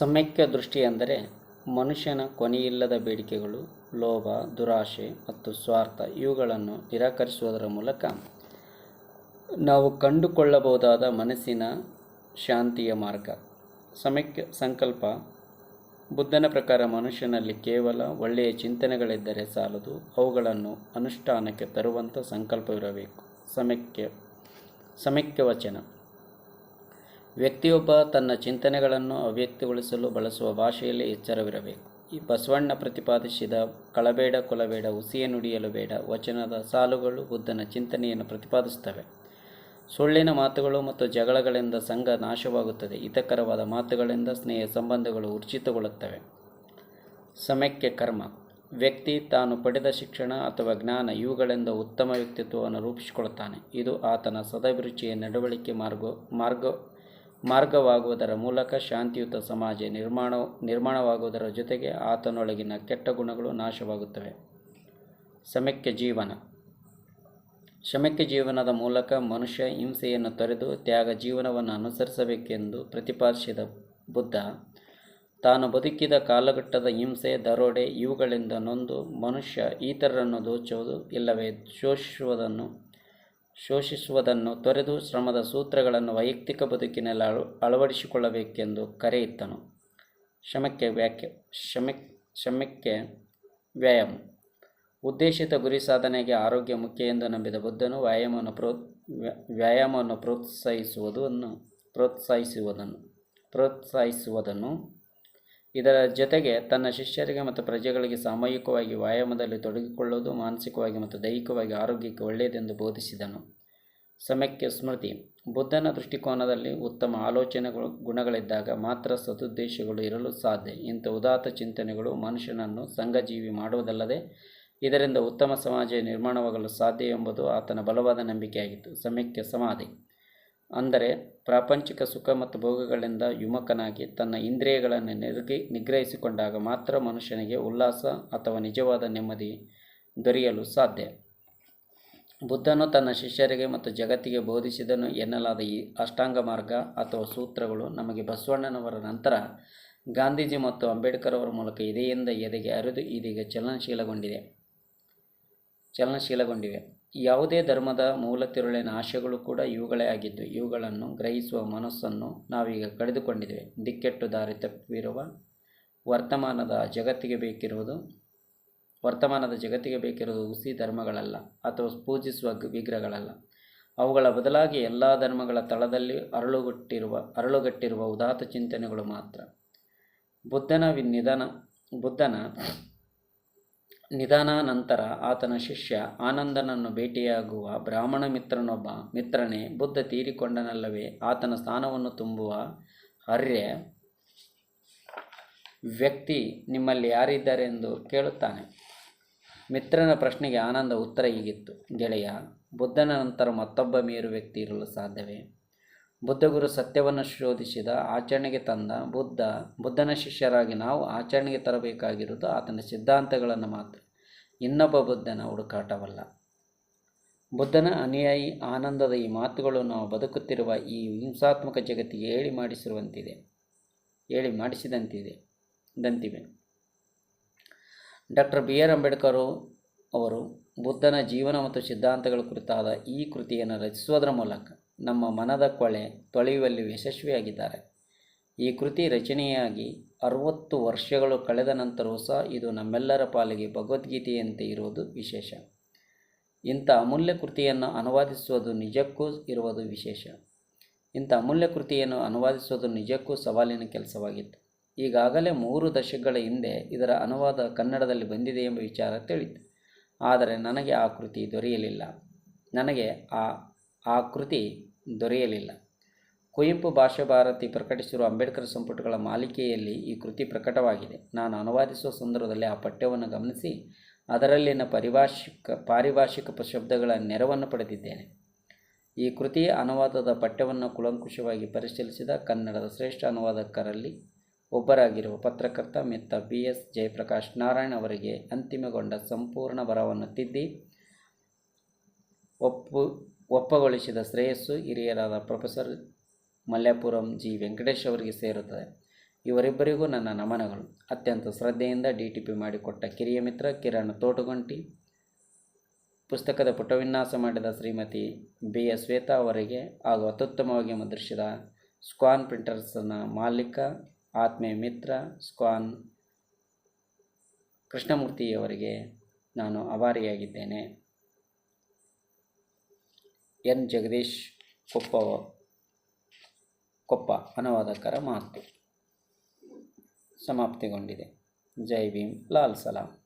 ಸಮ್ಯಕ್ ದೃಷ್ಟಿ ಅಂದರೆ ಮನುಷ್ಯನ ಕೊನೆಯಿಲ್ಲದ ಬೇಡಿಕೆಗಳು, ಲೋಭ, ದುರಾಶೆ ಮತ್ತು ಸ್ವಾರ್ಥ ಇವುಗಳನ್ನು ನಿರಾಕರಿಸುವುದರ ಮೂಲಕ ನಾವು ಕಂಡುಕೊಳ್ಳಬಹುದಾದ ಮನಸ್ಸಿನ ಶಾಂತಿಯ ಮಾರ್ಗ. ಸಮ್ಯಕ್ ಸಂಕಲ್ಪ, ಬುದ್ಧನ ಪ್ರಕಾರ ಮನುಷ್ಯನಲ್ಲಿ ಕೇವಲ ಒಳ್ಳೆಯ ಚಿಂತನೆಗಳಿದ್ದರೆ ಸಾಲದು, ಅವುಗಳನ್ನು ಅನುಷ್ಠಾನಕ್ಕೆ ತರುವಂಥ ಸಂಕಲ್ಪವಿರಬೇಕು. ಸಮ್ಯಕ್ಕೆ ಸಮ್ಯಕ್ಕೆ ವಚನ. ವ್ಯಕ್ತಿಯೊಬ್ಬ ತನ್ನ ಚಿಂತನೆಗಳನ್ನು ಅವ್ಯಕ್ತಗೊಳಿಸಲು ಬಳಸುವ ಭಾಷೆಯಲ್ಲಿ ಎಚ್ಚರವಿರಬೇಕು. ಈ ಬಸವಣ್ಣ ಪ್ರತಿಪಾದಿಸಿದ ಕಳಬೇಡ ಕೊಲಬೇಡ, ಹುಸಿಯ ನುಡಿಯಲು ಬೇಡ, ವಚನದ ಸಾಲುಗಳು ಬುದ್ಧನ ಚಿಂತನೆಯನ್ನು ಪ್ರತಿಪಾದಿಸುತ್ತವೆ. ಸುಳ್ಳಿನ ಮಾತುಗಳು ಮತ್ತು ಜಗಳಗಳಿಂದ ಸಂಘ ನಾಶವಾಗುತ್ತದೆ. ಹಿತಕರವಾದ ಮಾತುಗಳಿಂದ ಸ್ನೇಹ ಸಂಬಂಧಗಳು ಉರ್ಜಿತಗೊಳ್ಳುತ್ತವೆ. ಸಮಯಕ್ಕೆ ಕರ್ಮ. ವ್ಯಕ್ತಿ ತಾನು ಪಡೆದ ಶಿಕ್ಷಣ ಅಥವಾ ಜ್ಞಾನ ಇವುಗಳಿಂದ ಉತ್ತಮ ವ್ಯಕ್ತಿತ್ವವನ್ನು ರೂಪಿಸಿಕೊಳ್ಳುತ್ತಾನೆ. ಇದು ಆತನ ಸದಭಿರುಚಿಯ ನಡವಳಿಕೆ ಮಾರ್ಗ ಮಾರ್ಗ ಮಾರ್ಗವಾಗುವುದರ ಮೂಲಕ ಶಾಂತಿಯುತ ಸಮಾಜ ನಿರ್ಮಾಣ, ನಿರ್ಮಾಣವಾಗುವುದರ ಜೊತೆಗೆ ಆತನೊಳಗಿನ ಕೆಟ್ಟ ಗುಣಗಳು ನಾಶವಾಗುತ್ತವೆ. ಸಮ್ಯಕ್ಕೆ ಜೀವನ. ಶಮಕ್ಕೆ ಜೀವನದ ಮೂಲಕ ಮನುಷ್ಯ ಹಿಂಸೆಯನ್ನು ತೊರೆದು ತ್ಯಾಗ ಜೀವನವನ್ನು ಅನುಸರಿಸಬೇಕೆಂದು ಪ್ರತಿಪಾದಿಸಿದ ಬುದ್ಧ, ತಾನು ಬದುಕಿದ ಕಾಲಘಟ್ಟದ ಹಿಂಸೆ, ದರೋಡೆ ಇವುಗಳಿಂದ ನೊಂದು ಮನುಷ್ಯ ಇತರರನ್ನು ದೋಚುವುದು ಇಲ್ಲವೇ? ಶೋಷಿಸುವುದನ್ನು ಶೋಷಿಸುವುದನ್ನು ತೊರೆದು ಶ್ರಮದ ಸೂತ್ರಗಳನ್ನು ವೈಯಕ್ತಿಕ ಬದುಕಿನಲ್ಲಿ ಅಳ, ಅಳವಡಿಸಿಕೊಳ್ಳಬೇಕೆಂದು ಕರೆಯಿತ್ತನು. ಶ್ರಮಕ್ಕೆ ವ್ಯಾಖ್ಯ ಶ್ರಮಕ್ ಶ್ರಮಕ್ಕೆ ವ್ಯಾಯಾಮ. ಉದ್ದೇಶಿತ ಗುರಿ ಸಾಧನೆಗೆ ಆರೋಗ್ಯ ಮುಖ್ಯ ಎಂದು ನಂಬಿದ ಬುದ್ಧನು ವ್ಯಾಯಾಮವನ್ನು ಪ್ರೋ ವ್ಯಾಯಾಮವನ್ನು ಪ್ರೋತ್ಸಾಹಿಸುವುದನ್ನು ಪ್ರೋತ್ಸಾಹಿಸುವುದನ್ನು ಪ್ರೋತ್ಸಾಹಿಸುವುದನ್ನು ಇದರ ಜೊತೆಗೆ ತನ್ನ ಶಿಷ್ಯರಿಗೆ ಮತ್ತು ಪ್ರಜೆಗಳಿಗೆ ಸಾಮೂಹಿಕವಾಗಿ ವ್ಯಾಯಾಮದಲ್ಲಿ ತೊಡಗಿಕೊಳ್ಳುವುದು, ಮಾನಸಿಕವಾಗಿ ಮತ್ತು ದೈಹಿಕವಾಗಿ ಆರೋಗ್ಯಕ್ಕೆ ಒಳ್ಳೆಯದೆಂದು ಬೋಧಿಸಿದನು. ಸಮಯಕ್ಕೆ ಸ್ಮೃತಿ. ಬುದ್ಧನ ದೃಷ್ಟಿಕೋನದಲ್ಲಿ ಉತ್ತಮ ಆಲೋಚನೆಗಳು, ಗುಣಗಳಿದ್ದಾಗ ಮಾತ್ರ ಸದುದ್ದೇಶಗಳು ಇರಲು ಸಾಧ್ಯ. ಇಂಥ ಉದಾತ್ತ ಚಿಂತನೆಗಳು ಮನುಷ್ಯನನ್ನು ಸಂಘಜೀವಿ ಮಾಡುವುದಲ್ಲದೆ, ಇದರಿಂದ ಉತ್ತಮ ಸಮಾಜ ನಿರ್ಮಾಣವಾಗಲು ಸಾಧ್ಯ ಎಂಬುದು ಆತನ ಬಲವಾದ ನಂಬಿಕೆಯಾಗಿತ್ತು. ಸಮಯಕ್ಕೆ ಸಮಾಧಿ. ಅಂದರೆ ಪ್ರಾಪಂಚಿಕ ಸುಖ ಮತ್ತು ಭೋಗಗಳಿಂದ ಯುಮಕನಾಗಿ ತನ್ನ ಇಂದ್ರಿಯಗಳನ್ನು ನಿರ್ಗಿ ನಿಗ್ರಹಿಸಿಕೊಂಡಾಗ ಮಾತ್ರ ಮನುಷ್ಯನಿಗೆ ಉಲ್ಲಾಸ ಅಥವಾ ನಿಜವಾದ ನೆಮ್ಮದಿ ದೊರೆಯಲು ಸಾಧ್ಯ. ಬುದ್ಧನು ತನ್ನ ಶಿಷ್ಯರಿಗೆ ಮತ್ತು ಜಗತ್ತಿಗೆ ಬೋಧಿಸಿದನು ಎನ್ನಲಾದ ಈ ಅಷ್ಟಾಂಗ ಮಾರ್ಗ ಅಥವಾ ಸೂತ್ರಗಳು ನಮಗೆ ಬಸವಣ್ಣನವರ ನಂತರ ಗಾಂಧೀಜಿ ಮತ್ತು ಅಂಬೇಡ್ಕರ್ ಅವರ ಮೂಲಕ ಎದೆಯಿಂದ ಎದೆಗೆ ಅರಿದು ಇದೀಗ ಚಲನಶೀಲಗೊಂಡಿದೆ. ಚಲನಶೀಲಗೊಂಡಿವೆ. ಯಾವುದೇ ಧರ್ಮದ ಮೂಲ ತಿರುಳಿನ ಆಶಯಗಳು ಕೂಡ ಇವುಗಳೇ ಆಗಿದ್ದು, ಇವುಗಳನ್ನು ಗ್ರಹಿಸುವ ಮನಸ್ಸನ್ನು ನಾವೀಗ ಕಳೆದುಕೊಂಡಿದ್ದೇವೆ. ದಿಕ್ಕೆಟ್ಟು ದಾರಿ ತಪ್ಪಿರುವ ವರ್ತಮಾನದ ಜಗತ್ತಿಗೆ ಬೇಕಿರುವುದು, ವರ್ತಮಾನದ ಜಗತ್ತಿಗೆ ಬೇಕಿರುವುದು ಹುಸಿ ಧರ್ಮಗಳಲ್ಲ, ಅಥವಾ ಪೂಜಿಸುವ ವಿಗ್ರಹಗಳಲ್ಲ. ಅವುಗಳ ಬದಲಾಗಿ ಎಲ್ಲ ಧರ್ಮಗಳ ತಳದಲ್ಲಿ ಅರಳುಗಟ್ಟಿರುವ ಅರಳುಗಟ್ಟಿರುವ ಉದಾತ್ತ ಚಿಂತನೆಗಳು ಮಾತ್ರ. ಬುದ್ಧನ ವಿ ನಿಧನ ಬುದ್ಧನ ನಿಧಾನ ನಂತರ ಆತನ ಶಿಷ್ಯ ಆನಂದನನ್ನು ಭೇಟಿಯಾಗುವ ಬ್ರಾಹ್ಮಣ ಮಿತ್ರನೊಬ್ಬ ಮಿತ್ರನೇ ಬುದ್ಧ ತೀರಿಕೊಂಡನಲ್ಲವೇ ಆತನ ಸ್ಥಾನವನ್ನು ತುಂಬುವ ಹರ್ಯ ವ್ಯಕ್ತಿ ನಿಮ್ಮಲ್ಲಿ ಯಾರಿದ್ದಾರೆಂದು ಕೇಳುತ್ತಾನೆ. ಮಿತ್ರನ ಪ್ರಶ್ನೆಗೆ ಆನಂದ ಉತ್ತರ ಹೀಗಿತ್ತು. ಗೆಳೆಯ, ಬುದ್ಧನ ನಂತರ ಮತ್ತೊಬ್ಬ ಮೇರು ವ್ಯಕ್ತಿ ಇರಲು ಸಾಧ್ಯವೇ? ಬುದ್ಧಗುರು ಸತ್ಯವನ್ನು ಶೋಧಿಸಿದ ಆಚರಣೆಗೆ ತಂದ ಬುದ್ಧ, ಬುದ್ಧನ ಶಿಷ್ಯರಾಗಿ ನಾವು ಆಚರಣೆಗೆ ತರಬೇಕಾಗಿರುವುದು ಆತನ ಸಿದ್ಧಾಂತಗಳನ್ನು ಮಾತ್ರ. ಇನ್ನೊಬ್ಬ ಬುದ್ಧನ ಹುಡುಕಾಟವಲ್ಲ. ಬುದ್ಧನ ಅನುಯಾಯಿ ಆನಂದದ ಈ ಮಾತುಗಳು ನಾವು ಬದುಕುತ್ತಿರುವ ಈ ಹಿಂಸಾತ್ಮಕ ಜಗತ್ತಿಗೆ ಹೇಳಿ ಮಾಡಿಸಿರುವಂತಿದೆ. ಹೇಳಿ ಮಾಡಿಸಿದಂತಿದೆ, ದಂತಿವೆ. ಡಾಕ್ಟರ್ ಬಿ ಆರ್ ಅಂಬೇಡ್ಕರ್ ಅವರು ಬುದ್ಧನ ಜೀವನ ಮತ್ತು ಸಿದ್ಧಾಂತಗಳ ಕುರಿತಾದ ಈ ಕೃತಿಯನ್ನು ರಚಿಸುವುದರ ಮೂಲಕ ನಮ್ಮ ಮನದ ಕೊಳೆ ತೊಳೆಯುವಲ್ಲಿ ಯಶಸ್ವಿಯಾಗಿದ್ದಾರೆ. ಈ ಕೃತಿ ರಚನೆಯಾಗಿ ಅರುವತ್ತು ವರ್ಷಗಳು ಕಳೆದ ನಂತರವೂ ಸಹ ಇದು ನಮ್ಮೆಲ್ಲರ ಪಾಲಿಗೆ ಭಗವದ್ಗೀತೆಯಂತೆ ಇರುವುದು ವಿಶೇಷ. ಇಂಥ ಅಮೂಲ್ಯ ಕೃತಿಯನ್ನು ಅನುವಾದಿಸುವುದು ನಿಜಕ್ಕೂ ಇರುವುದು ವಿಶೇಷ. ಇಂಥ ಅಮೂಲ್ಯ ಕೃತಿಯನ್ನು ಅನುವಾದಿಸುವುದು ನಿಜಕ್ಕೂ ಸವಾಲಿನ ಕೆಲಸವಾಗಿತ್ತು. ಈಗಾಗಲೇ ಮೂರು ದಶಕಗಳ ಹಿಂದೆ ಇದರ ಅನುವಾದ ಕನ್ನಡದಲ್ಲಿ ಬಂದಿದೆ ಎಂಬ ವಿಚಾರ ತಿಳಿತು. ಆದರೆ ನನಗೆ ಆ ಕೃತಿ ದೊರೆಯಲಿಲ್ಲ. ನನಗೆ ಆ ಆ ಕೃತಿ ದೊರೆಯಲಿಲ್ಲ. ಕುವೆಂಪು ಭಾಷಾ ಭಾರತಿ ಪ್ರಕಟಿಸಿರುವ ಅಂಬೇಡ್ಕರ್ ಸಂಪುಟಗಳ ಮಾಲಿಕೆಯಲ್ಲಿ ಈ ಕೃತಿ ಪ್ರಕಟವಾಗಿದೆ. ನಾನು ಅನುವಾದಿಸುವ ಸಂದರ್ಭದಲ್ಲಿ ಆ ಪಠ್ಯವನ್ನು ಗಮನಿಸಿ, ಅದರಲ್ಲಿನ ಪರಿಭಾಷಿಕ, ಪಾರಿಭಾಷಿಕ ಶಬ್ದಗಳ ನೆರವನ್ನು ಪಡೆದಿದ್ದೇನೆ. ಈ ಕೃತಿಯ ಅನುವಾದದ ಪಠ್ಯವನ್ನು ಕುಲಂಕುಷವಾಗಿ ಪರಿಶೀಲಿಸಿದ ಕನ್ನಡದ ಶ್ರೇಷ್ಠ ಅನುವಾದಕರಲ್ಲಿ ಒಬ್ಬರಾಗಿರುವ ಪತ್ರಕರ್ತ ಮಿತ್ತ ಬಿ ಎಸ್ ಜಯಪ್ರಕಾಶ್ ನಾರಾಯಣ್ ಅವರಿಗೆ ಅಂತಿಮಗೊಂಡ ಸಂಪೂರ್ಣ ಬರವನ್ನು ತಿದ್ದಿ ಒಪ್ಪು ಒಪ್ಪಗೊಳಿಸಿದ ಶ್ರೇಯಸ್ಸು ಹಿರಿಯರಾದ ಪ್ರೊಫೆಸರ್ ಮಲ್ಯಾಪುರಂ ಜಿ. ವೆಂಕಟೇಶ್ ಅವರಿಗೆ ಸೇರುತ್ತದೆ. ಇವರಿಬ್ಬರಿಗೂ ನನ್ನ ನಮನಗಳು. ಅತ್ಯಂತ ಶ್ರದ್ಧೆಯಿಂದ ಡಿ ಟಿ ಪಿ ಮಾಡಿಕೊಟ್ಟ ಕಿರಿಯ ಮಿತ್ರ ಕಿರಣ್ ತೋಟುಗಂಟಿ. ಪುಸ್ತಕದ ಪುಟವಿನ್ಯಾಸ ಮಾಡಿದ ಶ್ರೀಮತಿ ಬಿ. ಎಸ್. ಶ್ವೇತಾ ಅವರಿಗೆ ಹಾಗೂ ಅತ್ಯುತ್ತಮವಾಗಿ ಮುದ್ರಿಸಿದ ಸ್ಕ್ವಾನ್ ಪ್ರಿಂಟರ್ಸ್ನ ಮಾಲೀಕ, ಆತ್ಮೀಯ ಮಿತ್ರ ಸ್ಕ್ವಾನ್ ಕೃಷ್ಣಮೂರ್ತಿಯವರಿಗೆ ನಾನು ಆಭಾರಿಯಾಗಿದ್ದೇನೆ. ಎನ್ ಜಗದೀಶ್ ಕೊಪ್ಪ ಕೊಪ್ಪ ಅನುವಾದಕರ ಮಾತು ಸಮಾಪ್ತಿಗೊಂಡಿದೆ. ಜೈ ಭೀಮ್. ಲಾಲ್ ಸಲಾಂ.